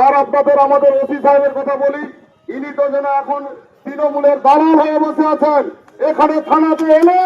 আর আপনাদের আমাদের ওসি সাহেবের কথা বলি, ইনি তো যেন এখন তৃণমূলের দালাল হয়ে বসে আছেন। এখানে থানাতে এলে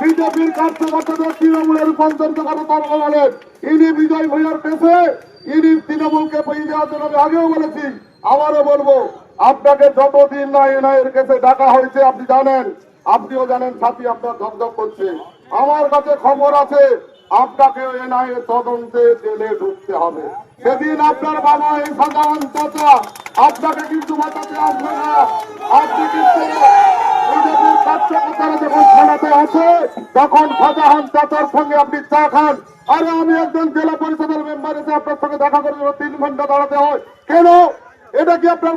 বিজেপির কার্যকর্তাদের তৃণমূলের রূপান্তরিত করে তর্ক বলেন ইনি বিজয় ভূঁইয়ার পেশে, ইনি তৃণমূলকে পেয়ে দেওয়ার জন্য আমি আগেও বলেছি, আবারও বলব, আপনাকে যতদিন না এনআইয়ের কেসে ডাকা হয়েছে, আপনি জানেন, আপনিও জানেন, সাথী আপনার ধকধক করছে। আমার কাছে খবর আছে আপনাকে এনআইএ তদন্তে জেলে ঢুকতে হবে। সেদিন আপনার বাবা এই সাধারণ চাচা, আপনাকে কিন্তু বাঁচাতে আসবে না। আপনি কিন্তু আপনার তিন ঘণ্টা দাঁড়াতে হয়। কেন? এটা কি আপনার